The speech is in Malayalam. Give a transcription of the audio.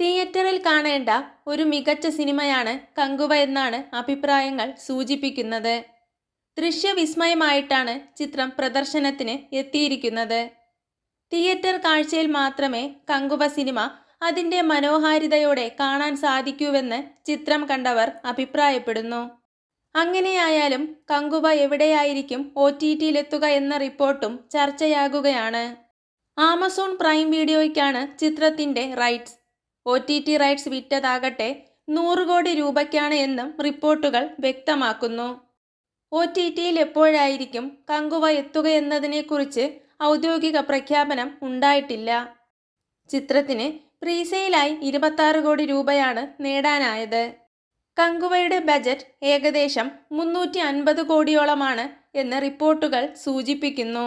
തിയേറ്ററിൽ കാണേണ്ട ഒരു മികച്ച സിനിമയാണ് കങ്കുവ എന്നാണ് അഭിപ്രായങ്ങൾ സൂചിപ്പിക്കുന്നത്. ദൃശ്യവിസ്മയമായിട്ടാണ് ചിത്രം പ്രദർശനത്തിന് എത്തിയിരിക്കുന്നത്. തിയേറ്റർ കാഴ്ചയിൽ മാത്രമേ കങ്കുവ സിനിമ അതിന്റെ മനോഹാരിതയോടെ കാണാൻ സാധിക്കൂവെന്ന് ചിത്രം കണ്ടവർ അഭിപ്രായപ്പെടുന്നു. അങ്ങനെയായാലും കങ്കുവ എവിടെയായിരിക്കും ഒ ടി ടിയിലെത്തുക എന്ന റിപ്പോർട്ടും ചർച്ചയാകുകയാണ്. ആമസോൺ പ്രൈം വീഡിയോയ്ക്കാണ് ചിത്രത്തിന്റെ rights. O T T rights വിറ്റതാകട്ടെ നൂറ് കോടി രൂപയ്ക്കാണ് എന്നും റിപ്പോർട്ടുകൾ വ്യക്തമാക്കുന്നു. ഒ ടി ടിയിൽ എപ്പോഴായിരിക്കും കങ്കുവ എത്തുകയെന്നതിനെക്കുറിച്ച് ഔദ്യോഗിക പ്രഖ്യാപനം ഉണ്ടായിട്ടില്ല. ചിത്രത്തിന് പ്രീസെയിലായി ഇരുപത്താറ് കോടി രൂപയാണ് നേടാനായത്. കങ്കുവയുടെ ബജറ്റ് ഏകദേശം മുന്നൂറ്റി അൻപത് കോടിയോളമാണ് എന്ന് റിപ്പോർട്ടുകൾ സൂചിപ്പിക്കുന്നു.